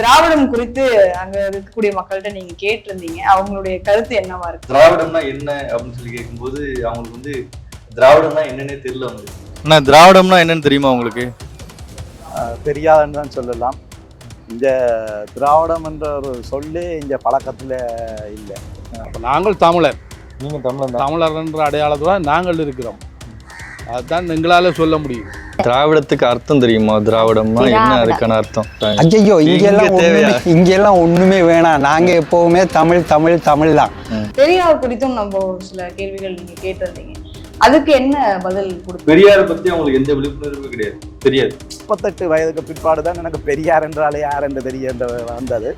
திராவிடம் குறித்து அங்க இருக்கக்கூடிய மக்கள்கிட்ட நீங்க கேட்டிருந்தீங்க. அவங்களுடைய கருத்து என்னவா இருக்கு? திராவிடம்னா என்ன அப்படின்னு சொல்லி கேட்கும்போது அவங்களுக்கு வந்து திராவிடம்னா என்னன்னே தெரியல அவங்களுக்கு. அண்ணா திராவிடம்னா என்னன்னு தெரியுமா உங்களுக்கு? தெரியாதுன்னு தான் சொல்லலாம். இந்த திராவிடம் என்ற ஒரு சொல்லு இந்த பழக்கத்தில் இல்லை. அப்ப நாங்கள் தமிழர். நீங்க தமிழன் தமிழர் என்ற அடையாளத்தில் நாங்கள் இருக்கிறோம். அதுதான் எங்களால் சொல்ல முடியும். திராவிடத்துக்கு அர்த்தம் தெரியுமா? திராவிடம்னா என்ன. அதுக்கான அர்த்தம்? ஐயோ இங்கெல்லாம் இங்க தேவையா? ஒண்ணுமே இங்கெல்லாம் ஒண்ணுமே வேணாம். நாங்க எப்பவுமே தமிழ் தமிழ் தமிழ் தான் பெரியார் குறித்தும் நம்ம ஒரு சில கேள்விகள் நீங்க கேட்டிருந்தீங்க. அதுக்கு என்ன பதில் கொடுத்து பெரியாரை பத்தி அவங்களுக்கு எந்த விழிப்புணர்வும் கிடையாது. தெரியாது முப்பத்தெட்டு வயதுக்கு பிற்பாடு தான் எனக்கு பெரியார் என்றாலே யார் என்று தெரிய வந்தது.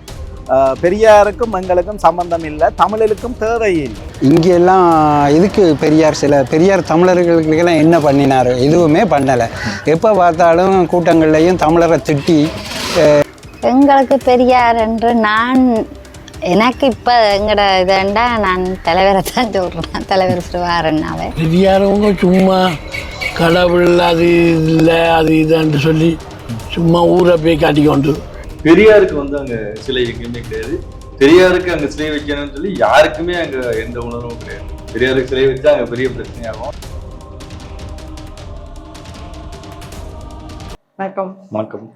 பெரியாருக்கும் எங்களுக்கும் சம்பந்தம் இல்லை தமிழருக்கும் தேவை இல்லை இங்க எல்லாம் இதுக்கு பெரியார் சில? பெரியார் தமிழர்களுக்கெல்லாம் என்ன பண்ணினாரு? எதுவுமே பண்ணல. எப்ப பார்த்தாலும் கூட்டங்கள்லயும் தமிழரை திட்டி எங்களுக்கு பெரியார் என்று நான் எனக்கு இப்போ எங்கட இதண்டா நான் தலைவரை தான் சொல்கிறேன் தலைவர் சிவாரண்ணாவே பெரியாரவங்க சும்மா கடவுள் அது இல்லை அது இதுன்னு சொல்லி சும்மா ஊரை போய் காட்டிக்கொண்டு பெரியாருக்கு வந்து அங்க சிலை எங்கேயுமே கிடையாது. பெரியாருக்கு அங்க சிலை வைக்கணும்னு சொல்லி யாருக்குமே அங்க எந்த உணர்வும் கிடையாது. பெரியாருக்கு சிலை வச்சா அங்க பெரிய பிரச்சனையாகும். வணக்கம். வணக்கம்.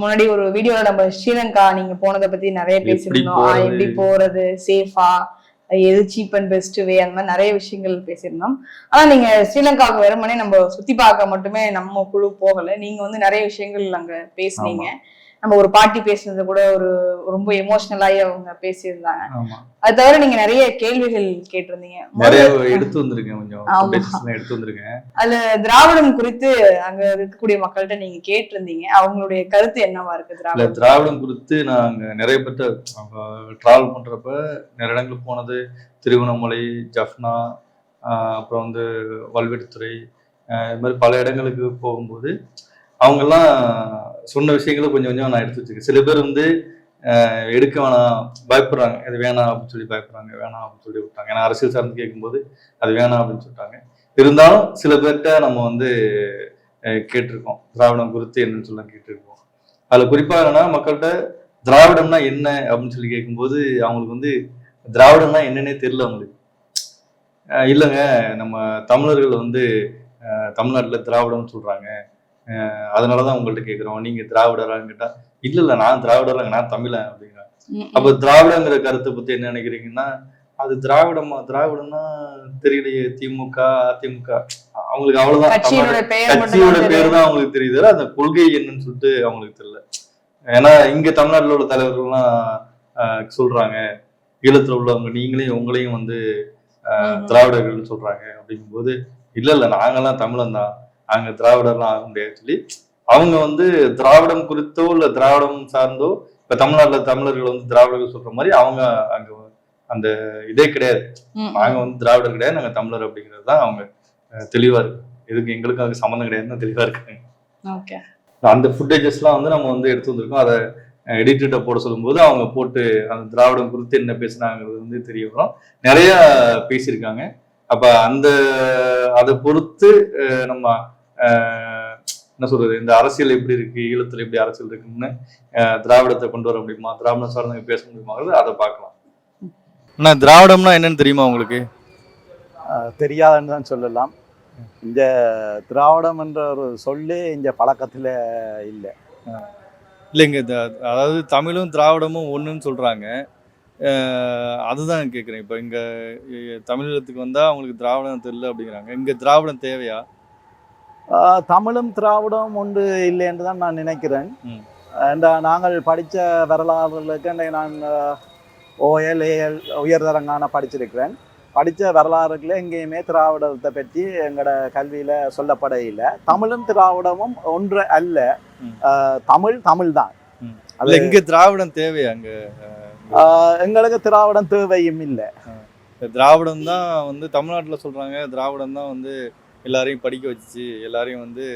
முன்னாடி ஒரு வீடியோல நம்ம ஸ்ரீலங்கா நீங்க போனதை பத்தி நிறைய பேசியிருந்தோம்? எப்படி போறது? சேஃபா எது சீப் அண்ட் பெஸ்ட் வே அந்த மாதிரி நிறைய விஷயங்கள் பேசியிருந்தோம். ஆனா நீங்க ஸ்ரீலங்காவுக்கு வெறுமனே நம்ம சுத்தி பார்க்க மட்டுமே நம்ம குழு போகல. நீங்க வந்து நிறைய விஷயங்கள் அங்க பேசுனீங்க. நம்ம ஒரு பாட்டி பேசுனது கூட ஒரு ரொம்ப எமோஷனலாகி அவங்க பேசியிருந்தாங்க. அது தவிர நீங்க நிறைய கேள்விகள் கேட்டிருந்தீங்க. நிறைய எடுத்து வந்திருக்கேன் கொஞ்சம் எடுத்து வந்திருக்கேன். அதுல திராவிடம் குறித்து அங்க இருக்கக்கூடிய மக்கள்கிட்ட நீங்க கேட்டிருந்தீங்க. அவங்களுடைய கருத்து என்னவா இருக்கு திராவிடம்? திராவிடம் குறித்து நான் அங்க நிறைய பேர்ட்ட டிராவல் பண்றப்ப நிறைய இடங்களுக்கு போனது திருவண்ணாமலை ஜஃப்னா அப்புறம் வந்து வல்வெட்டித்துறை இது மாதிரி பல இடங்களுக்கு போகும்போது அவங்கெல்லாம் சொன்ன விஷயங்களை கொஞ்சம் கொஞ்சம் நான் எடுத்து வச்சிருக்கேன். சில பேர் வந்து எடுக்க வேணாம் பயப்படுறாங்க. இது வேணாம் அப்படின்னு சொல்லி பயப்படுறாங்க வேணாம் அப்படின்னு சொல்லி விட்டாங்க. ஏன்னா அரசியல் சார்ந்து கேட்கும்போது அது வேணாம் அப்படின்னு சொல்லிட்டாங்க. இருந்தாலும் சில பேர்கிட்ட நம்ம வந்து கேட்டிருக்கோம். திராவிடம் குறித்து என்னன்னு சொல்ல கேட்டிருக்கோம். அதில் குறிப்பாக என்னன்னா மக்கள்கிட்ட திராவிடம்னா என்ன அப்படின்னு சொல்லி கேட்கும்போது அவங்களுக்கு வந்து திராவிடம்னா என்னன்னே தெரியல அவங்களுக்கு. இல்லைங்க நம்ம தமிழர்கள் வந்து தமிழ்நாட்டில் திராவிடம்னு சொல்கிறாங்க அஹ் அதனாலதான் உங்கள்ட்ட கேட்குறோம் நீங்க திராவிடரான்னு கேட்டா இல்ல இல்ல நான் திராவிடராங்க நான் தமிழன் அப்படிங்கிறேன் அப்ப திராவிடங்கிற கருத்தை பத்தி என்ன நினைக்கிறீங்கன்னா அது திராவிடமா திராவிடம்னா தெரியலையே திமுக அதிமுக. அவங்களுக்கு அவ்வளவுதான் கட்சியோட பேர் தான் அவங்களுக்கு தெரியுது அந்த கொள்கை என்னன்னு சொல்லிட்டு அவங்களுக்கு தெரியல. ஏன்னா இங்க தமிழ்நாட்டுல உள்ள தலைவர்கள்லாம் சொல்றாங்க ஈழத்துல உள்ளவங்க நீங்களையும் உங்களையும் வந்து திராவிடர்கள்னு சொல்றாங்க அப்படிங்கும்போது இல்ல இல்ல நாங்கெல்லாம் தமிழன் தான் நாங்க திராவிடர்லாம் ஆக முடியாது சொல்லி அவங்க வந்து திராவிடம் குறித்தோ இல்ல திராவிடம் சார்ந்தோ இப்ப தமிழ்நாட்டுல தமிழர்கள் வந்து திராவிடர்கள் சொல்ற மாதிரி அவங்க அங்க அந்த இதே கிடையாது. நாங்க வந்து திராவிடர் கிடையாது நாங்க தமிழர் அப்படிங்கிறது தான் அவங்க தெளிவா இருக்கு. இதுக்கு எங்களுக்கு அதுக்கு சம்மந்தம் கிடையாதுன்னு தெளிவா இருக்காங்க அந்த ஃபுட்டேஜஸ்லாம் வந்து நம்ம வந்து எடுத்து வந்திருக்கோம். அதை எடிட்டர்கிட்ட போட சொல்லும்போது அவங்க போட்டு அந்த திராவிடம் குறித்து என்ன பேசுனாங்கிறது வந்து தெரிய வரும். நிறைய பேசியிருக்காங்க. அப்ப அந்த அதை பொறுத்து நம்ம என்ன சொல்றது இந்த அரசியல் எப்படி இருக்கு ஈழத்துல எப்படி அரசியல் இருக்குன்னு திராவிடத்தை கொண்டு வர முடியுமா திராவிடம் சார்ந்தவங்க பேச முடியுமாங்கிறது அதை பார்க்கலாம். அண்ணா திராவிடம்னா என்னன்னு தெரியுமா உங்களுக்கு? தெரியாதுன்னு தான் சொல்லலாம். இந்த திராவிடம் என்ற ஒரு சொல்லு இந்த பழக்கத்தில் இல்லை. இல்லைங்க அதாவது தமிழும் திராவிடமும் ஒன்றுன்னு சொல்றாங்க. அஹ் அதுதான் கேட்குறேன் இப்போ இங்க தமிழகத்துக்கு வந்தா அவங்களுக்கு திராவிடம் தெரியல அப்படிங்கிறாங்க. இங்க திராவிடம் தேவையா? தமிழும் திராவிடம் ஒன்று இல்லை என்று தான் நான் நினைக்கிறேன். நாங்கள் படித்த வரலாறுகளுக்கு நான் ஓஎல் ஏஎல் உயர்தரங்கான படிச்சிருக்கிறேன். படித்த வரலாறுகளில் எங்கேயுமே திராவிடத்தை பற்றி எங்களோட கல்வியில் சொல்லப்பட இல்லை. தமிழும் திராவிடமும் ஒன்று அல்ல. தமிழ் தமிழ் தான். அது இங்க திராவிடம் தேவையா அங்க எங்களுக்கு திராவிடம் தேவையும் இல்லை. திராவிடம் தான் வந்து தமிழ்நாட்டில் சொல்றாங்க. திராவிடம் தான் வந்து எல்லாரையும் படிக்க வச்சுச்சு எல்லாரையும் வந்து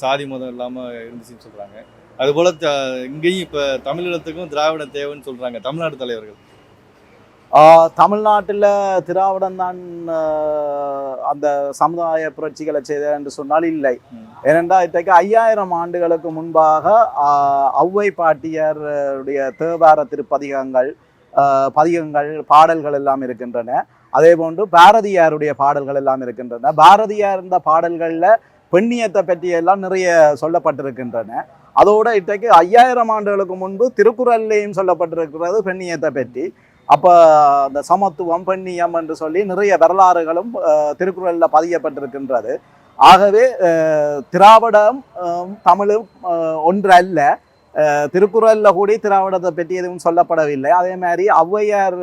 சாதி மதம் இல்லாமல் இருந்துச்சுன்னு சொல்றாங்க. அதுபோல த இங்கேயும் இப்போ தமிழகத்துக்கும் திராவிடம் தேவைன்னு சொல்றாங்க தமிழ்நாடு தலைவர்கள். தமிழ்நாட்டில் திராவிடம் தான் ஆஹ், அந்த சமுதாய புரட்சிகளை செய்த என்று சொன்னால் இல்லை. ஏனென்றால் இன்றைக்கு ஐயாயிரம் ஆண்டுகளுக்கு முன்பாக ஔவை பாட்டியருடைய தேவார திருப்பதிகங்கள் பதிகங்கள் பாடல்கள் எல்லாம் இருக்கின்றன. அதே போன்று பாரதியாருடைய பாடல்கள் எல்லாம் இருக்கின்றன. பாரதியார் இந்த பாடல்களில் பெண்ணியத்தை பற்றி எல்லாம் நிறைய சொல்லப்பட்டிருக்கின்றன. அதோட இன்றைக்கு ஐயாயிரம் ஆண்டுகளுக்கு முன்பு திருக்குறள்லேயும் சொல்லப்பட்டிருக்கிறது பெண்ணியத்தை பற்றி. அப்போ அந்த சமத்துவம் பெண்ணியம் என்று சொல்லி நிறைய வரலாறுகளும் திருக்குறளில் பதியப்பட்டிருக்கின்றது. ஆகவே திராவிடம் தமிழும் ஒன்று அல்ல திருக்குறளில் கூடி திராவிடத்தை பற்றி எதுவும் சொல்லப்படவில்லை. அதே மாதிரி ஔவையார்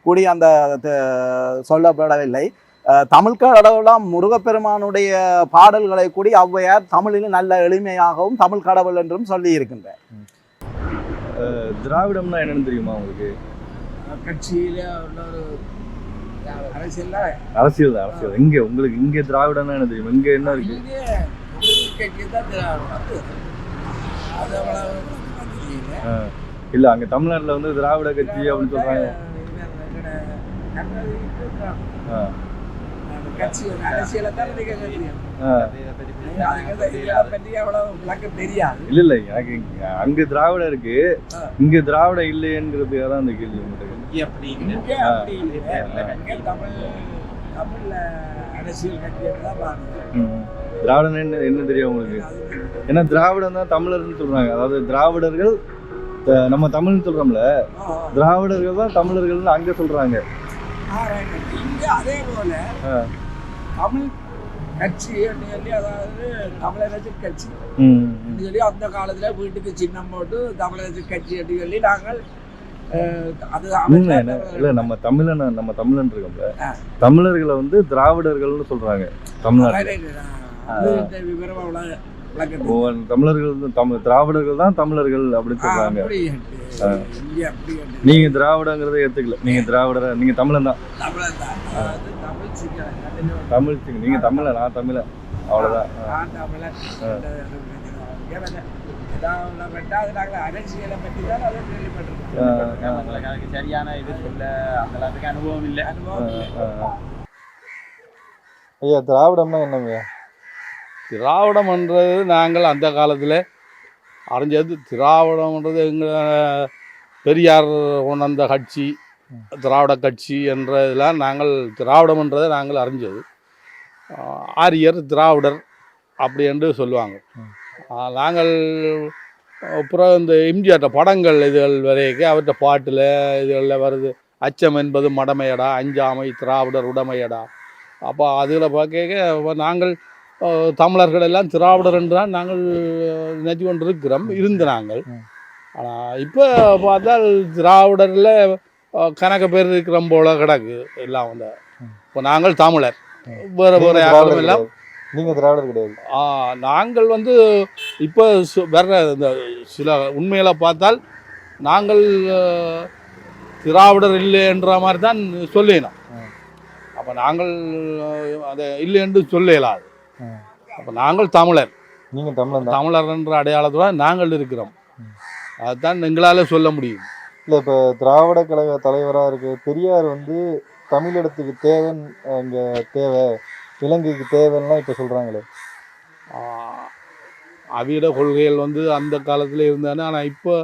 அஹ், கூடி அந்த த- சொல்லப்படவில்லை. அஹ், தமிழ் கடவுளாம் முருகப்பெருமானுடைய பாடல்களை கூடி ஔவையார் தமிழில் நல்ல எளிமையாகவும் தமிழ் கடவுள் என்றும் சொல்லி இருக்கின்றார். திராவிடம்னா என்னன்னு தெரியுமா உங்களுக்கு? கட்சியில் உள்ள ஒரு அரசியல் அரசியல் தான் அரசியல். இங்க உங்களுக்கு இங்க திராவிடம்னா என்ன தெரியும்? இங்க என்ன இருக்கு? திராவிடம். இல்ல அங்க தமிழ்நாட்டுல வந்து திராவிட கட்சி அப்படின்னு சொல்றாங்க. ஆ. கட்சி அரசியலை தான் எனக்கு தெரியும் இல்ல இல்ல அங்க திராவிடம் இருக்கு. இங்க திராவிடம் இல்லையேங்கிறதுக்காக தான் அந்த கேள்வி. திராவிடம் என்ன என்ன தெரியும் உங்களுக்கு? ஏன்னா திராவிடம் தான் தமிழர்னு சொல்றாங்க. அதாவது திராவிடர்கள் நம்ம தமிழ்னு சொல்றோம்ல. திராவிடர்கள் தான் தமிழர்கள்னு அங்க சொல்றாங்க. இங்கே அதே போல. தமிழ் கட்சி சொல்லி அதாவது தமிழரசு கட்சி சொல்லி அந்த காலத்துல வீட்டுக்கு சின்னம் போட்டு தமிழரசு கட்சி என்று சொல்லி நாங்கள் இல்ல நம்ம தமிழன் நம்ம தமிழன் இருக்கோம்ல. தமிழர்களை வந்து திராவிடர்கள்னு சொல்றாங்க இந்த விவரம் தமிழர்கள் தமிழ் திராவிடர்கள் தான் தமிழர்கள் அப்படின்னு சொல்றாங்க. நீங்க திராவிடங்கிறத ஏத்துக்கல. நீங்க திராவிடர் நீங்க தமிழன் தான். தமிழ். தமிழ் நீங்க தமிழன் நான் தமிழன். அவ்வளவுதான். சரியான இது சொல்ல அந்த இல்லை. அனுபவம் இல்லை. ஐயா திராவிடம்னா என்னங்க? திராவிடம்ன்றது நாங்கள் அந்த காலத்தில் அறிஞ்சது. திராவிடம்ன்றது எங்கள் பெரியார் உணர்ந்த கட்சி திராவிட கட்சி என்ற இதெல்லாம் நாங்கள் திராவிடம்ன்றதை நாங்கள் அறிஞ்சது. ஆரியர் திராவிடர் அப்படி என்று சொல்லுவாங்க. நாங்கள் அப்புறம் இந்த எம்ஜிஆர்ட்ட படங்கள் இதுகள் வரைக்கும் அவர்கிட்ட பாட்டில் இதுகளில் வருது அச்சம் என்பது மடமையடா அஞ்சாமை திராவிடர் உடமையடா. அப்போ அதில் பார்க்க நாங்கள் தமிழர்கள் எல்லாம் திராவிடர் என்று தான் நாங்கள் நினைச்சு கொண்டு இருக்கிறோம் இருந்து நாங்கள். ஆனால் இப்போ பார்த்தால் திராவிடரில் கணக்கு பேர் இருக்கிறோம் போல கிடக்கு எல்லாம் வந்து இப்போ நாங்கள் தமிழர். வேறு வேறு யாரும் எல்லாம் நீங்க திராவிடர் கிடையாது. ஆ, நாங்கள் வந்து இப்போ வர்ற இந்த சில உண்மையில பார்த்தால் நாங்கள் திராவிடர் இல்லை என்ற மாதிரி தான் சொல்லினோம் அப்போ நாங்கள் அதை இல்லை என்று சொல்ல இயலாது அப்போ நாங்கள் தமிழர். நீங்க தமிழன் தமிழர் என்ற அடையாளத்துடன் நாங்கள் இருக்கிறோம். அதுதான் எங்களால் சொல்ல முடியும். இல்ல இப்ப திராவிட கழக தலைவரா இருக்கு பெரியார் வந்து தமிழிடத்துக்கு தேவன் இங்க தேவை இலங்கைக்கு தேவைன்னா இப்ப சொல்றாங்களே. அவிட கொள்கைகள் வந்து அந்த காலத்தில் இருந்தானே. ஆனால் இப்போ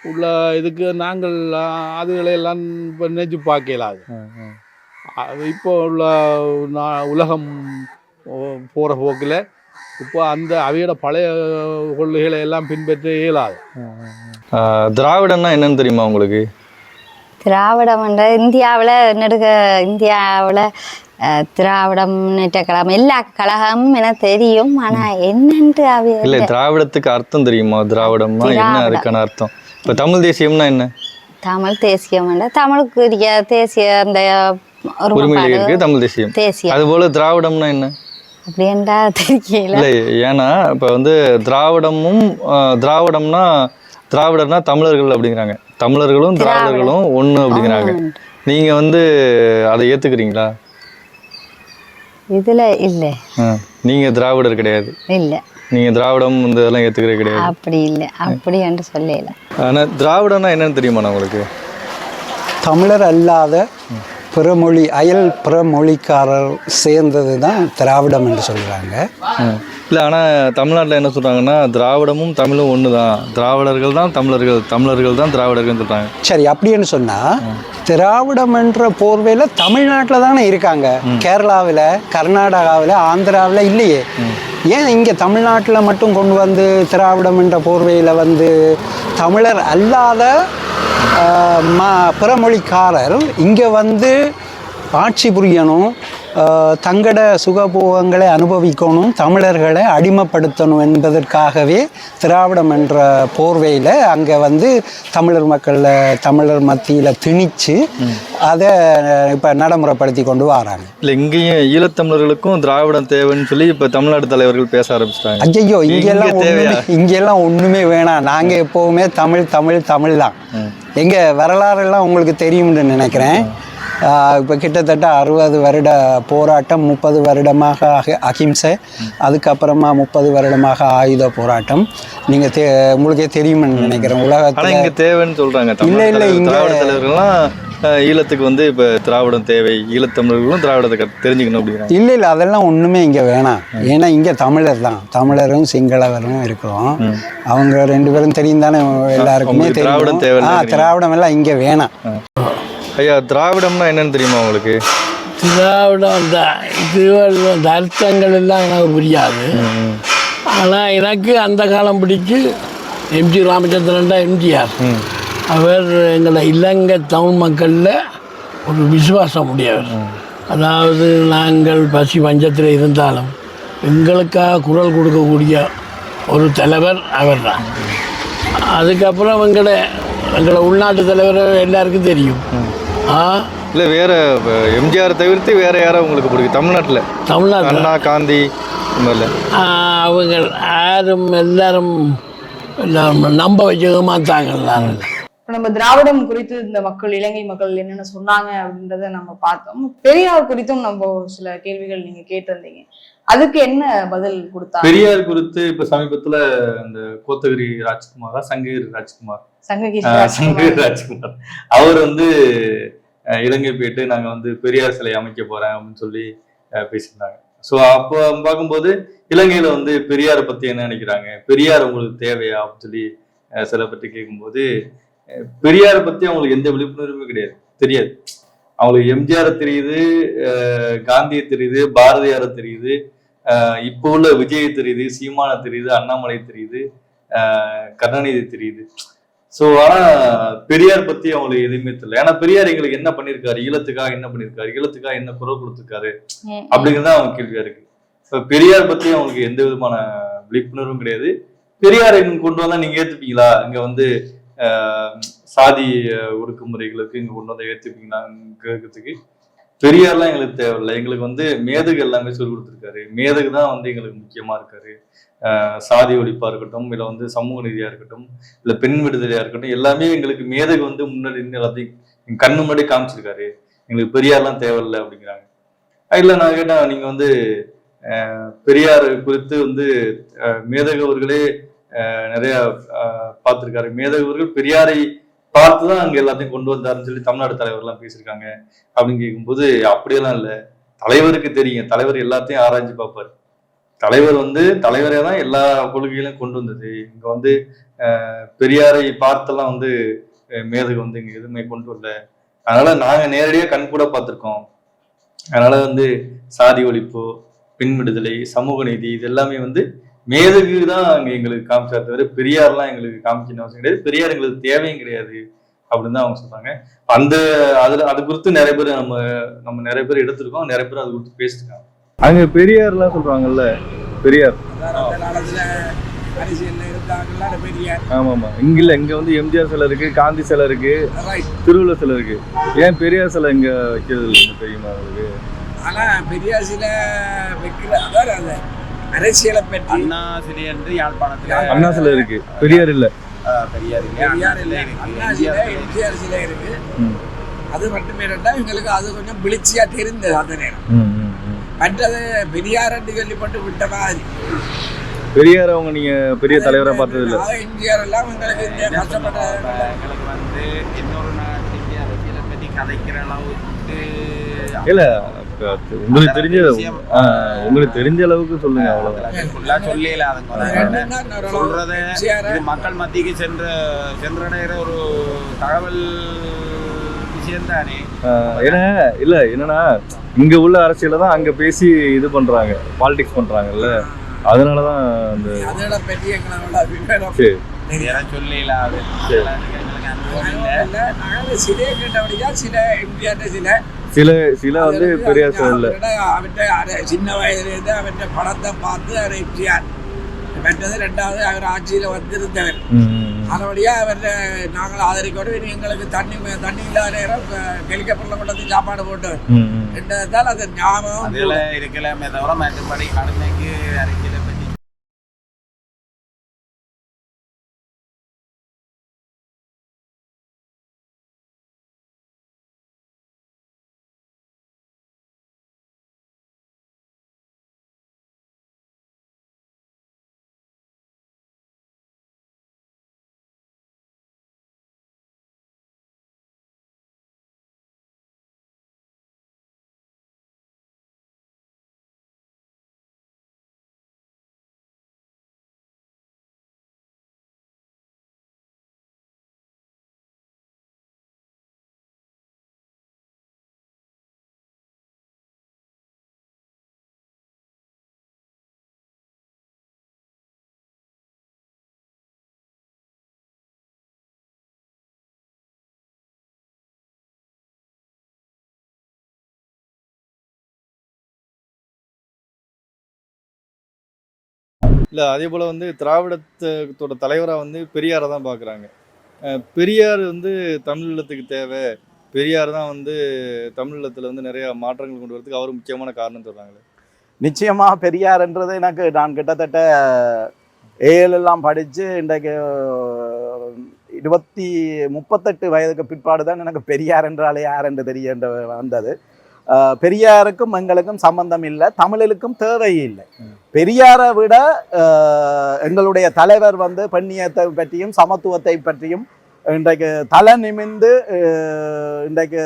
உள்ள இதுக்கு நாங்கள் ஆஹ், அதுகளை எல்லாம் இப்போ நினைச்சு பார்க்கலாது. அது இப்போ உள்ள உலகம் போகிற போக்கில் இப்போ அந்த அவையோட பழைய கொள்கைகளை எல்லாம் பின்பற்ற இயலாது. திராவிடம்னா என்னன்னு தெரியுமா உங்களுக்கு? திராவிடம் என்ற இந்தியாவில் நெடுக இந்தியாவில் திராவிடம் முன்னேற்ற கழகம் எல்லா கழகமும் எனக்கு தெரியும். ஆனால் என்னன்ட்டு அவை இல்ல திராவிடத்துக்கு அர்த்தம் தெரியுமா? திராவிடம்னா என்ன. அதுக்கான அர்த்தம்? இப்ப தமிழ் தேசியம்னா என்ன? தமிழ் தேசியம் என்ற தமிழுக்கு தேசிய அந்த உரிமையில இருக்கு தமிழ் தேசியம். தேசியம். அது போல திராவிடம்னா என்ன? அப்படி என்றா தெரியல இல்ல ஏன்னா இப்ப வந்து திராவிடமும் ஆஹ், திராவிடம்னா திராவிடர்னா தமிழர்கள் அப்படிங்கிறாங்க. தமிழர்களும் திராவிடர்களும் ஒண்ணு அப்படிங்கிறாங்க. ஆமாம். நீங்க வந்து அதை ஏத்துக்கிறீங்களா? இதுல இல்லை. ஆ, நீங்க திராவிடர் கிடையாது. இல்லை. நீங்க திராவிடம் இந்த இதெல்லாம் ஏத்துக்கிறது கிடையாது. அப்படி இல்லை. அப்படி என்று சொல்லல. ஆனா திராவிடம்னா என்னன்னு தெரியுமா உங்களுக்கு? தமிழர் அல்லாத பிறமொழி அயல் பிறமொழிக்காரர் சேர்ந்தது தான் திராவிடம் என்று சொல்கிறாங்க இல்லை ஆனால் தமிழ்நாட்டில் என்ன சொல்கிறாங்கன்னா திராவிடமும் தமிழும் ஒன்று தான் திராவிடர்கள் தான் தமிழர்கள் தமிழர்கள் தான் திராவிடர்கள்னு சொல்கிறாங்க சரி அப்படின்னு சொன்னால் திராவிடம் என்ற போர்வையில் தமிழ்நாட்டில் தானே இருக்காங்க. கேரளாவில் கர்நாடகாவில் ஆந்திராவில் இல்லையே. ஏன் இங்கே தமிழ்நாட்டில் மட்டும் கொண்டு வந்து திராவிடம் என்ற போர்வையில் வந்து தமிழர் அல்லாத பிறமொழிக்காரர் இங்கே வந்து ஆட்சி புரியணும். தங்கட சுகபோகங்களை அனுபவிக்கணும் தமிழர்களை அடிமைப்படுத்தணும் என்பதற்காகவே திராவிடம் என்ற போர்வையில் அங்கே வந்து தமிழர் மக்களில் தமிழர் மத்தியில் திணிச்சு அதை இப்போ நடைமுறைப்படுத்தி கொண்டு வராங்க. இல்லை இங்கேயும் ஈழத்தமிழர்களுக்கும் திராவிடம் தேவைன்னு சொல்லி இப்போ தமிழ்நாடு தலைவர்கள் பேச ஆரம்பிச்சிட்டாங்க. ஐயோ இங்கெல்லாம் இங்கெல்லாம் ஒன்றுமே வேணாம். நாங்கள் எப்போவுமே தமிழ் தமிழ் தமிழ் தான். எங்க வரலாறெல்லாம் உங்களுக்கு தெரியும்னு நினைக்கிறேன். இப்போ கிட்டத்தட்ட அறுபது வருட போராட்டம் முப்பது வருடமாக அக- அகிம்சை அதுக்கப்புறமா முப்பது வருடமாக ஆயுத போராட்டம். நீங்கள் தே உங்களுக்கே தெரியும்னு நினைக்கிறேன். உலகத்தில் இங்கே தேவைன்னு சொல்கிறாங்க இல்ல, இல்ல, இங்க- ஈழத்துக்கு வந்து இப்போ திராவிடம் தேவை ஈழத்தமிழர்களும் திராவிடத்தை தெரிஞ்சுக்கணும் அப்படிங்கிறாங்க. இல்லை இல்லை அதெல்லாம் ஒன்றுமே இங்கே வேணாம். ஏன்னா இங்கே தமிழர் தான். தமிழரும் சிங்களவரும் இருக்கிறோம். அவங்க ரெண்டு பேரும் தெரியும் தானே எல்லாருக்குமே திராவிடம் ஆ திராவிடம் எல்லாம் இங்கே வேணாம். ஐயா திராவிடம்னா என்னன்னு தெரியுமா உங்களுக்கு? திராவிடம் இது அந்த அர்த்தங்கள் எல்லாம் எனக்கு புரியாது. ஆனால் எனக்கு அந்த காலம் பிடிச்சு எம்ஜி ராமச்சந்திரன் தான் எம்ஜிஆர். அவர் எங்களை இலங்கை தமிழ் மக்களில் ஒரு விசுவாசம் உடையவர். அதாவது நாங்கள் பசி பஞ்சத்தில் இருந்தாலும் எங்களுக்காக குரல் கொடுக்கக்கூடிய ஒரு தலைவர் அவர் தான். அதுக்கப்புறம் எங்களை எங்களை உள்நாட்டு தலைவர் எல்லாருக்கும் தெரியும். இல்லை வேற எம்ஜிஆர் தவிர்த்து வேற யாரோ உங்களுக்கு பிடிக்கும்? தமிழ்நாட்டில். தமிழ்நாட்டில்? அண்ணா காந்தி அவங்க யாரும் எல்லாரும் நம்ப வச்சுக்க மாட்டாங்க எல்லாரும். இப்ப நம்ம திராவிடம் குறித்து இந்த மக்கள் இலங்கை மக்கள் என்னென்ன சொன்னாங்க அப்படின்றத நம்ம பார்த்தோம். பெரியார் குறித்தும் நம்ம சில கேள்விகள் நீங்க கேட்டிருந்தீங்க. அதுக்கு என்ன பதில் கொடுத்தாங்க? பெரியார் குறித்து இப்ப சமீபத்துல இந்த கோத்தகிரி ராஜ்குமாரா சங்ககிரி ராஜ்குமார்? சங்ககிரி ராஜ்குமார். அவர் வந்து இலங்கை போயிட்டு நாங்க வந்து பெரியார் சிலை அமைக்க போறேன் அப்படின்னு சொல்லி பேசியிருந்தாங்க. ஸோ அப்போ பார்க்கும்போது இலங்கையில வந்து பெரியாரை பத்தி என்ன நினைக்கிறாங்க? பெரியார் உங்களுக்கு தேவையா அப்படின்னு சொல்லி சில பற்றி கேட்கும்போது பெரியாரை பத்தி அவங்களுக்கு எந்த விழிப்புணர்வுமே கிடையாது. தெரியாது. அவங்களுக்கு எம்ஜிஆர் தெரியுது காந்தியை தெரியுது பாரதியாரை தெரியுது. இப்போ உள்ள விஜய் தெரியுது சீமான தெரியுது அண்ணாமலை தெரியுது கருணாநிதி தெரியுது. ஸோ ஆனா பெரியார் பத்தி அவங்களுக்கு எதுவுமே தெரியல. ஏன்னா பெரியார் எங்களுக்கு என்ன பண்ணியிருக்காரு ஈழத்துக்காக என்ன பண்ணியிருக்காரு ஈழத்துக்காக என்ன குரல் கொடுத்துருக்காரு? அப்படிங்கிறது அவங்க கேள்வியா இருக்கு. இப்போ பெரியார் பத்தி அவங்களுக்கு எந்த விதமான விழிப்புணர்வும் கிடையாது. பெரியார் கொண்டு வந்தா நீங்க ஏத்துப்பீங்களா? இங்க வந்து சாதி ஒடுக்குமுறைகளுக்கு இங்க கொண்டு வந்தா ஏத்துப்பீங்களா கேட்கறதுக்கு பெரியார்லாம் எங்களுக்கு தேவையில்லை. எங்களுக்கு வந்து மேதகு எல்லாமே சொல்லி கொடுத்துருக்காரு. மேதகு தான் வந்து எங்களுக்கு முக்கியமாக இருக்காரு. சாதி ஒழிப்பாக இருக்கட்டும் இல்லை வந்து சமூக நீதியாக இருக்கட்டும் இல்லை பெண் விடுதலையாக இருக்கட்டும் எல்லாமே எங்களுக்கு மேதகு வந்து முன்னாடி இருந்து எல்லாத்தையும் கண்ணு முன்னாடி காமிச்சிருக்காரு. எங்களுக்கு பெரியார்லாம் தேவையில்லை அப்படிங்கிறாங்க. இல்லை நான் கேட்டேன் நீங்கள் வந்து பெரியார் குறித்து வந்து மேதகு அவர்களே நிறையா பார்த்துருக்காரு. மேதகு அவர்கள் பெரியாரை பார்த்து தான் அங்கே எல்லாத்தையும் கொண்டு வந்தாருன்னு சொல்லி தமிழ்நாடு தலைவர்லாம் பேசியிருக்காங்க அப்படின்னு கேட்கும்போது அப்படியெல்லாம் இல்லை. தலைவருக்கு தெரியும். தலைவர் எல்லாத்தையும் ஆராய்ஞ்சு பார்ப்பாரு. தலைவர் வந்து தலைவரே தான் எல்லா கொள்கைகளையும் கொண்டு வந்தது. இங்க வந்து பெரியாரை பார்த்தெல்லாம் வந்து மேதகு வந்து இங்க எதுவுமே கொண்டு வரல. அதனால நாங்க நேரடியா கண் கூட பார்த்துருக்கோம். அதனால வந்து சாதி ஒழிப்பு பெண் விடுதலை சமூக நீதி இது எல்லாமே வந்து மேதகு தான் அங்க எங்களுக்கு காமிச்சா தவிர பெரியார்லாம் எங்களுக்கு காமிக்கணும் அவசியம் கிடையாது. பெரியார் எங்களுக்கு தேவையும் கிடையாது அப்படின்னு தான் அவங்க சொல்றாங்க. அந்த அதுல அது குறித்து நிறைய பேர் நம்ம நம்ம நிறைய பேர் எடுத்திருக்கோம். நிறைய பேர் அது குறித்து பேசிருக்காங்க அங்க பெரியார்லாம் சொல்றாங்கல்ல பெரியார். அதான் அந்த காலத்துல அரசியல்ல இருந்தாங்கல்ல அந்த பெரியார் ஆமா ஆமா இங்க இல்ல இங்க வந்து எம்ஜிஆர் சிலை இருக்கு காந்தி சிலை இருக்கு ரைட் திருவள்ளுவர் சிலை இருக்கு. ஏன் பெரியார் சிலை இங்க வைக்கிறது இல்லைன்னு தெரியுமா உங்களுக்கு? ஆனா பெரியார் சில வைக்கல. அதான் அரசியலை பற்றி? அண்ணா சிலை என்று யாழ்ப்பாணத்துல? அண்ணா சிலை இருக்கு. பெரியார் இல்ல. பெரியார் இல்லை. பெரியார் இல்லை. இருக்கு. அண்ணா சிலை. எம்ஜிஆர் சிலை இருக்கு. அது மட்டுமே இருந்தா இவங்களுக்கு அது கொஞ்சம் விழிச்சியா தெரிந்தது அந்த நேரம். மற்றது பெரியார் என்று கேள்விப்பட்டு விட்ட மாதிரி. பெரியார் அவங்க நீங்க பெரிய தலைவரா பார்த்தது இல்ல? எம்ஜிஆர் எல்லாம் எங்களுக்கு இந்த கஷ்டப்பட்ட எங்களுக்கு வந்து இன்னொரு இந்திய அரசியலை கதைக்கிற அளவுக்கு இல்ல உங்களுக்கு தெரிஞ்ச உங்களுக்கு தெரிஞ்ச அளவுக்கு சொல்லுங்க அவ்வளவுதான். ஆ சொல்லல அதுக்கு சொல்றத? இது மக்கள் மத்திக்கு சென்ற சென்றடைகிற ஒரு தகவல் விஷயம் தானே ஏன்னா இல்ல என்னன்னா இங்க உள்ள அரசியல தான் அங்க பேசி இது பண்றாங்க பாலிடிக்ஸ் பண்றாங்கல்ல. அதனாலதான் அந்த வேற சொல்லல அது சில எம்ஜிஆர் சில சில சில வந்து பெரியார் சொல்லல. அவர்கிட்ட சின்ன வயதுல இருந்து அவர்கிட்ட படத்தை பார்த்து அவர் எம்ஜிஆர் மற்றது ரெண்டாவது அவர் ஆட்சியில வந்திருந்தவர். அதனுடைய அவர் நாங்கள் ஆதரிக்கணும் இனி எங்களுக்கு தண்ணி தண்ணி இல்லாத நேரம் ஹெலிகாப்டர்ல கொண்டு வந்து சாப்பாடு போட்டு என்றதால் அது ஞாபகம் இருக்கலாமே தவிர மற்றபடி கடுமைக்கு அரசியலை இல்ல அதே போல வந்து திராவிடத்தோட தலைவரா வந்து பெரியாரை தான் பாக்குறாங்க. பெரியார் வந்து தமிழீழத்துக்கு தேவை. பெரியார் தான் வந்து தமிழீழத்துல வந்து நிறைய மாற்றங்கள் கொண்டு வரதுக்கு அவர் முக்கியமான காரணம் சொல்றாங்களே. நிச்சயமாக பெரியார்ன்றது எனக்கு நான் கிட்டத்தட்ட ஏழு எல்லாம் படித்து இன்றைக்கு இருபத்தி முப்பத்தெட்டு வயதுக்கு பிற்பாடு தான் எனக்கு பெரியார் என்றாலே யார் என்று தெரிய வந்தது. பெரியாருக்கும் எங்களுக்கும் சம்பந்தம் இல்லை தமிழுக்கும் தேவை இல்லை பெரியாரை விட எங்களுடைய தலைவர் வந்து பெண்ணியத்தை பற்றியும் சமத்துவத்தை பற்றியும் இன்றைக்கு தலை நிமிந்து இன்றைக்கு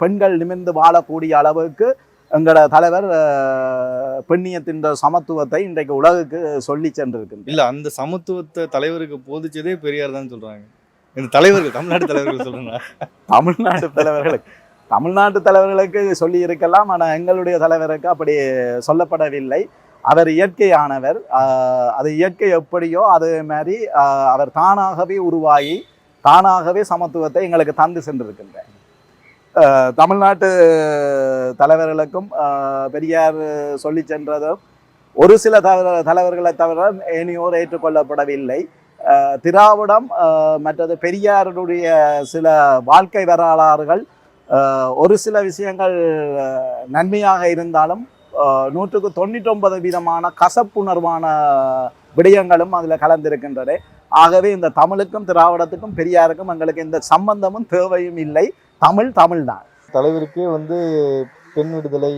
பெண்கள் நிமிந்து வாழக்கூடிய அளவுக்கு எங்களோட தலைவர் பெண்ணியத்தின் சமத்துவத்தை இன்றைக்கு உலகுக்கு சொல்லி சென்றிருக்கின்றார். இல்ல அந்த சமத்துவத்தை தலைவருக்கு போதிச்சதே பெரியார் தான் சொல்றாங்க. இந்த தலைவர்கள் தமிழ்நாடு தலைவர்கள் சொல்றேன் தமிழ்நாடு தலைவர்களுக்கு தமிழ்நாட்டு தலைவர்களுக்கு சொல்லி இருக்கலாம் ஆனால் எங்களுடைய தலைவருக்கு அப்படி சொல்லப்படவில்லை. அவர் இயற்கையானவர். அது இயற்கை எப்படியோ அதே மாதிரி அவர் தானாகவே உருவாகி தானாகவே சமத்துவத்தை எங்களுக்கு தந்து சென்றிருக்கின்றார். தமிழ்நாட்டு தலைவர்களுக்கும் பெரியார் சொல்லி சென்றதும் ஒரு சில தலைவர் தலைவர்களை தவிர ஏனையோர் ஏற்றுக்கொள்ளப்படவில்லை. திராவிடம் மற்றது பெரியாருடைய சில வாழ்க்கை வரலாறுகள் ஒரு சில விஷயங்கள் நன்மையாக இருந்தாலும் நூற்றுக்கு தொண்ணூற்றொன்பது விதமான கசப்புணர்வான விடயங்களும் அதில் கலந்திருக்கின்றன. ஆகவே இந்த தமிழுக்கும் திராவிடத்துக்கும் பெரியாருக்கும் எங்களுக்கு எந்த சம்பந்தமும் தேவையும் இல்லை. தமிழ் தமிழ் தான் தலைவருக்கே வந்து பெண் விடுதலை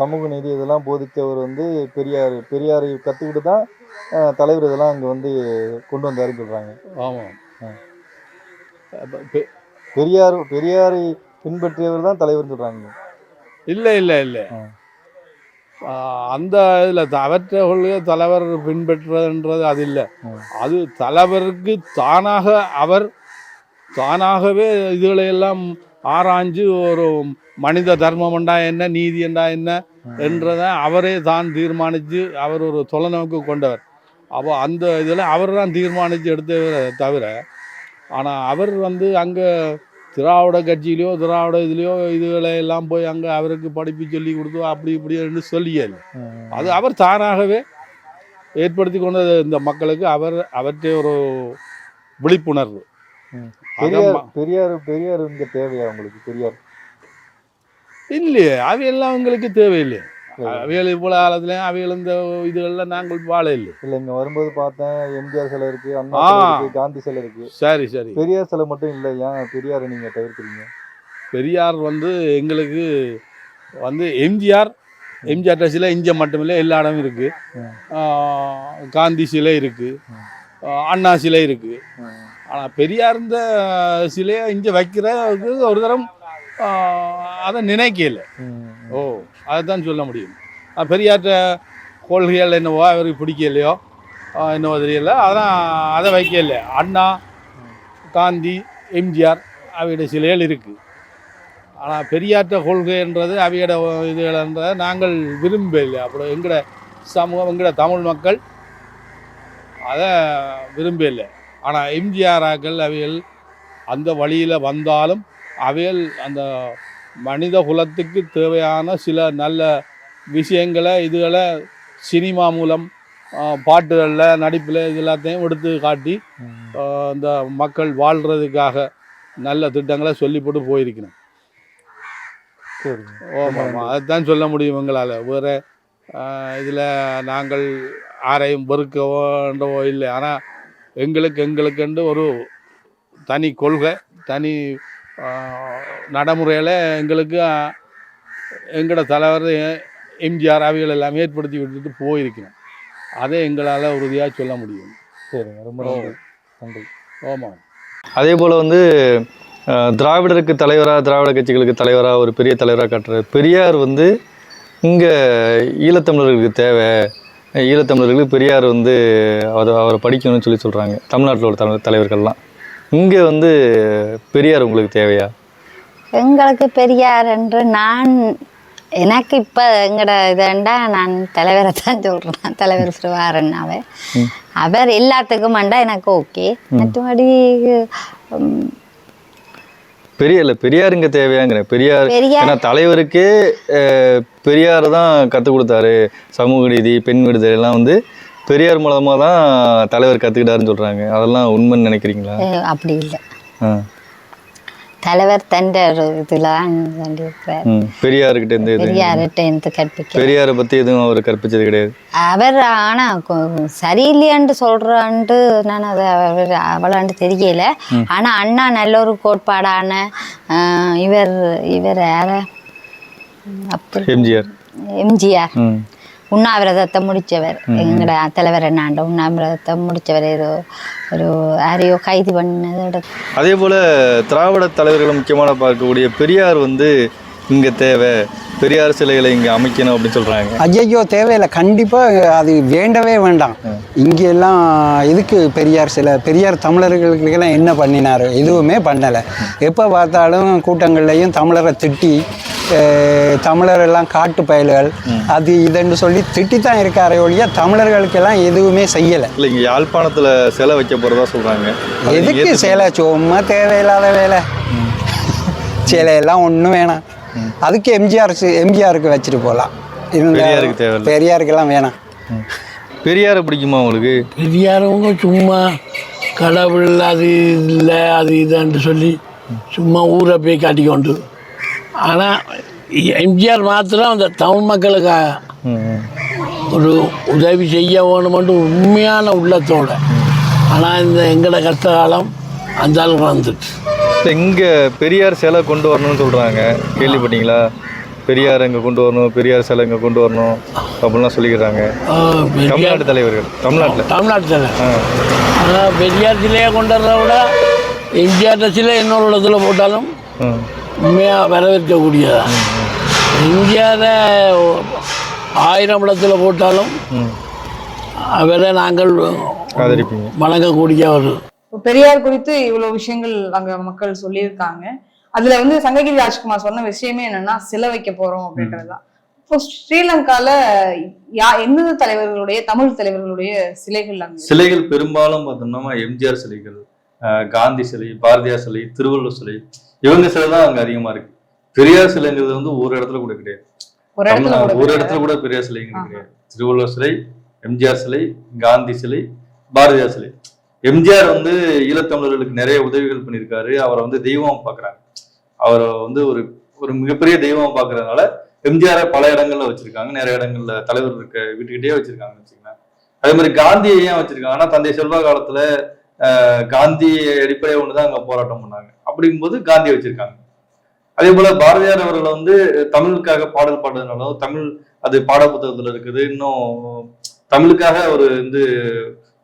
சமூக நீதி இதெல்லாம் போதித்தவர் வந்து பெரியார் பெரியாரை கற்றுக்கிட்டு தான் தலைவர் இதெல்லாம் அங்கே வந்து கொண்டு வந்தாருன்னு சொல்கிறாங்க ஆமாம். பெரியார் பெரியாரை பின்பற்றியவர் தான் தலைவர்னு சொல்கிறாங்க இல்லை இல்லை இல்லை. அந்த இதில் அவற்றை கொள்கை தலைவர் பின்பற்றுறதுன்றது அது இல்லை. அது தலைவருக்கு தானாக அவர் தானாகவே இதுகளை எல்லாம் ஆராய்ஞ்சு ஒரு மனித தர்மம்ண்டா என்ன நீதி என்றா என்ன என்றதை அவரே தான் தீர்மானித்து அவர் ஒரு தொலைநோக்கு கொண்டவர். அப்போ அந்த இதில் அவர் தான் தீர்மானித்து எடுத்தவரை தவிர ஆனால் அவர் வந்து அங்கே திராவிட கட்சியிலையோ திராவிட இதுலையோ இதுகளை எல்லாம் போய் அங்கே அவருக்கு படிப்பு சொல்லி கொடுத்தோ அப்படி இப்படின்னு சொல்லியல் அது அவர் தானாகவே ஏற்படுத்தி கொண்டது இந்த மக்களுக்கு. அவர் அவற்றை ஒரு விழிப்புணர்வு. பெரியார் பெரியார் இங்கே தேவையா உங்களுக்கு? பெரியார். இல்லையே அவையெல்லாம் எங்களுக்கு தேவையில்லை சரி. அவைகள் இவ்வளோ காலத்துலேயும் அவைகள் இந்த இதுகளில் நாங்கள் வாழ இல்லை. இல்லை இங்கே வரும்போது பார்த்தேன் எம்ஜிஆர் சிலை இருக்கு அண்ணா காந்தி சிலை இருக்கு. சரி சரி. பெரியார் சிலை மட்டும் இல்லை ஏன் பெரியாரை நீங்கள் தவிர்க்கிறீங்க? பெரியார் வந்து எங்களுக்கு வந்து எம்ஜிஆர் எம்ஜிஆர் சிலை இங்கே மட்டுமில்லை எல்லா இடமும் இருக்குது. காந்தி சிலை இருக்குது அண்ணா சிலை இருக்குது ஆனால் பெரியார் இந்த சிலையை இங்கே வைக்கிறதுக்கு ஒரு தரம் அதை நினைக்கல. அதைத்தான் அதுதான் சொல்ல முடியும். பெரியாற்ற கொள்கைகள் என்னவோ அவருக்கு பிடிக்கலையோ என்னவோ தெரியல. அதான் அதை வைக்கல அண்ணா காந்தி எம்ஜிஆர் அவையுடைய சிலைகள் இருக்குது ஆனால் பெரியாற்ற கொள்கைன்றது அவையோட இதுகளன்றதை நாங்கள் விரும்பலை அப்புறம் எங்கட சமூகம் எங்கட தமிழ் மக்கள் அதை விரும்பலை ஆனால் எம்ஜிஆர் ஆக்கள் அவைகள் அந்த வழியில் வந்தாலும் அவைகள் அந்த மனித குலத்துக்கு தேவையான சில நல்ல விஷயங்களை இதுகளை சினிமா மூலம் பாட்டுகளில் நடிப்பில் இது எல்லாத்தையும் எடுத்து காட்டி இந்த மக்கள் வாழ்கிறதுக்காக நல்ல திட்டங்களை சொல்லி போட்டு போயிருக்கணும் ஆமாம் அதுதான் சொல்ல முடியும் எங்களால். வேறு இதில் நாங்கள் யாரையும் வெறுக்கவோன்றவோ இல்லை. ஆனால் எங்களுக்கு எங்களுக்குண்டு ஒரு தனி கொள்கை தனி நடைமுறையில் எங்களுக்கு எங்களோட தலைவர் எம்ஜிஆர் அவைகள் எல்லாம் ஏற்படுத்தி விட்டுட்டு போயிருக்கணும் அதை எங்களால் உறுதியாக சொல்ல முடியும். சரிங்க. ரொம்ப நன்றி. ஆமாம் அதே போல் வந்து திராவிடருக்கு தலைவராக திராவிட கட்சிகளுக்கு தலைவராக ஒரு பெரிய தலைவராக காட்டுற பெரியார் வந்து இங்கே ஈழத்தமிழர்களுக்கு தேவை. ஈழத்தமிழர்களுக்கு பெரியார் வந்து அவர் அவரை படிக்கணும்னு சொல்லி சொல்கிறாங்க தமிழ்நாட்டில் உள்ள தமிழ் தலைவர்கள்லாம். இங்கே வந்து பெரியார் உங்களுக்கு தேவையா? எங்களுக்கு பெரியார் என்று நான் எனக்கு இப்போ எங்கட இதண்டா நான் தலைவரை தான் சொல்கிறேன் தலைவர் சிறுவாரண்ணாவை அவர் எல்லாத்துக்கும் அண்டா எனக்கு ஓகே. மற்றபடி பெரிய இல்லை பெரியார் இங்கே தேவையாங்கிறேன். பெரியார் ஏன்னா தலைவருக்கே பெரியார் தான் கற்றுக் கொடுத்தாரு. சமூக நீதி பெண் விடுதலை எல்லாம் வந்து பெரியார் மூலமாக தான் தலைவர் கற்றுக்கிட்டாருன்னு சொல்கிறாங்க அதெல்லாம் உண்மைன்னு நினைக்கிறீங்களா? அப்படி இல்லை. தலைவர் தண்ட ஒரு இதில் தான் இருக்கிறார் ம் பெரியார்கிட்ட இருந்து கற்பிக்க. பெரியாரை பற்றி எதுவும் அவர் கற்பிச்சது கிடையாது. அவர் ஆனால் சரியில்லையான்ட்டு சொல்கிறான்ட்டு நான் அதை அவர் அவ்வளோன்ட்டு தெரியல. ஆனால் அண்ணா நல்ல ஒரு கோட்பாடான இவர் இவர் யார? எம்ஜிஆர். எம்ஜிஆர். உண்ணாவிரதத்தை முடித்தவர் எங்கட தலைவர் என்னாண்ட உண்ணாவிரதத்தை முடித்தவர் ஏதோ ஒரு யாரையோ கைது பண்ணதோட அதே போல் திராவிட தலைவர்களை முக்கியமான பார்க்கக்கூடிய பெரியார் வந்து இங்கே தேவை. பெரியார் சிலைகளை இங்கே அமைக்கணும் அப்படின்னு சொல்கிறாங்க ஐயையோ தேவையில்லை. கண்டிப்பாக அது வேண்டவே வேண்டாம். இங்கே எல்லாம் எதுக்கு பெரியார் சில? பெரியார் தமிழர்களுக்கெல்லாம் என்ன பண்ணினார்? எதுவுமே பண்ணலை. எப்போ பார்த்தாலும் கூட்டங்கள்லையும் தமிழரை திட்டி அஹ், தமிழர் எல்லாம் காட்டு பயல்கள் அது இதுன்னு சொல்லி திட்டி தான் இருக்காரே ஒழிய தமிழர்களுக்கெல்லாம் எதுவுமே செய்யலை. இல்லை இங்கே யாழ்ப்பாணத்தில் சிலை வைக்க போகிறதா சொல்கிறாங்க எதுக்கு சேலை? சும்மா தேவையில்லாத வேலை. சேலையெல்லாம் ஒன்றும் வேணாம். அதுக்கு எம்ஜிஆர் எம்ஜிஆருக்கு வச்சுட்டு போகலாம். பெரியாருக்கு தேவையில்லை. பெரியாருக்கெல்லாம் வேணாம். பெரியாரை பிடிக்குமா உங்களுக்கு? பெரியாரவங்க சும்மா கடவுள் அது இல்லை அது இதுன்னு சொல்லி சும்மா ஊரை போய் காட்டிக்கொண்டு ஆனால் எம்ஜிஆர் மாத்திரம் அந்த தமிழ் மக்களுக்காக ம், ம். ஒரு உதவி செய்ய வேணுமென்று உண்மையான உள்ளத்தோட. ஆனால் இந்த எங்கட கஷ்ட காலம் அந்த அளவுக்கு வந்துட்டு. இங்கே பெரியார் சிலை கொண்டு வரணும்னு சொல்கிறாங்க கேள்விப்பட்டீங்களா? பெரியார் இங்கே கொண்டு வரணும் பெரியார் சிலை இங்கே கொண்டு வரணும் அப்படிலாம் சொல்லிக்கிறாங்க. தமிழ்நாட்டு தலைவர்கள் தமிழ்நாட்டில். ஆ. ஆனால் பெரியார் சிலையை கொண்டு வர்றத விட எம்ஜிஆர் சிலை இன்னொரு இடத்துல போட்டாலும் உண்மையாக வரவேற்கக்கூடியதா? எம்ஜிஆரை ஆயிரம் இடத்துல போட்டாலும் அவரை நாங்கள் வணங்கக்கூடிய ஒரு பெரியார் குறித்து இவ்வளவு விஷயங்கள் அங்க மக்கள் சொல்லியிருக்காங்க. அதுல வந்து சங்ககிரி ராஜ்குமார் சொன்ன விஷயமே என்னன்னா சிலை வைக்க போறோம் அப்படின்றதுதான். இப்போ ஸ்ரீலங்கால யா எந்த தலைவர்களுடைய தமிழ் தலைவர்களுடைய சிலைகள்? சிலைகள் பெரும்பாலும் பார்த்தோம்னா எம்ஜிஆர் சிலைகள் காந்தி சிலை பாரதியார் சிலை திருவள்ளுவர் சிலை இவங்க சிலை தான் அங்கே அதிகமாக இருக்கு. பெரியார் சிலைங்கிறது வந்து ஒரு இடத்துல கூட கிடையாது. ஒரு. இடத்துல கூட பெரியார் சிலைங்கிறது கிடையாது. திருவள்ளுவர் சிலை எம்ஜிஆர் சிலை காந்தி சிலை பாரதியார் சிலை. எம்ஜிஆர் வந்து ஈழத்தமிழர்களுக்கு நிறைய உதவிகள் பண்ணியிருக்காரு. அவரை வந்து தெய்வம் பார்க்குறாங்க. அவரை வந்து ஒரு ஒரு மிகப்பெரிய தெய்வம் பார்க்கறதுனால எம்ஜிஆரை பல இடங்கள்ல வச்சிருக்காங்க. நிறைய இடங்கள்ல தலைவர் இருக்க வீட்டுக்கிட்டே வச்சிருக்காங்கன்னு வச்சுக்கோங்களேன். அதே மாதிரி காந்தியை ஏன் வச்சிருக்காங்க ஆனா தந்தை செல்வா காலத்துல காந்தி அடிப்படையை ஒண்ணுதான் அங்க போராட்டம் பண்ணாங்க. அப்படிங்கும்போது காந்தியை வச்சிருக்காங்க. அதே போல பாரதியார் அவர்கள் வந்து தமிழுக்காக பாடல் பாடுறதுனால தமிழ் அது பாட புத்தகத்துல இருக்குது. இன்னும் தமிழுக்காக ஒரு வந்து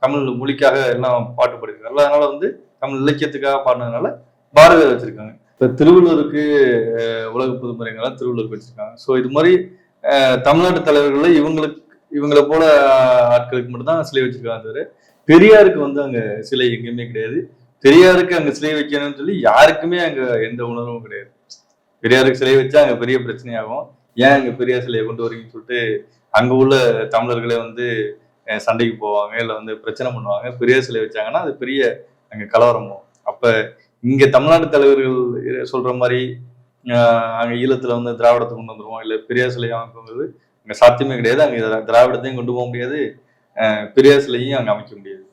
தமிழ் மொழிக்காக எல்லாம் பாட்டு படிக்கிறாங்க அதனால வந்து தமிழ் இலக்கியத்துக்காக பாடினதுனால பாரதியார் வச்சிருக்காங்க. இப்போ திருவள்ளுவருக்கு உலக பொதுமறைங்களாம் திருவள்ளூருக்கு வச்சிருக்காங்க. ஸோ இது மாதிரி தமிழ்நாட்டு தலைவர்களில் இவங்களுக்கு இவங்களை போல ஆட்களுக்கு மட்டும்தான் சிலை வச்சிருக்காங்க தவிர பெரியாருக்கு வந்து அங்க சிலை எங்கேயுமே கிடையாது. பெரியாருக்கு அங்க சிலை வைக்கணும்னு சொல்லி யாருக்குமே அங்க எந்த உணர்வும் கிடையாது. பெரியாருக்கு சிலை வச்சா அங்க பெரிய பிரச்சனையாகும். ஏன் அங்க பெரியார் சிலையை கொண்டு வரீங்கன்னு சொல்லிட்டு அங்க உள்ள தமிழர்களே வந்து சண்டைக்கு போவாங்க இல்லை வந்து பிரச்சனை பண்ணுவாங்க பெரியார் சிலை வச்சாங்கன்னா அது பெரிய அங்கே கலவரமும் அப்போ இங்கே தமிழ்நாட்டு தலைவர்கள் சொல்கிற மாதிரி அங்கே ஈழத்தில் வந்து திராவிடத்தை கொண்டு வந்துடுவோம் இல்லை பெரியார் சிலையை அமைக்கும்போது அங்கே சாத்தியமே கிடையாது. அங்கே திராவிடத்தையும் கொண்டு போக முடியாது. பெரிய பெரியார் சிலையும் அங்கே அமைக்க முடியாது.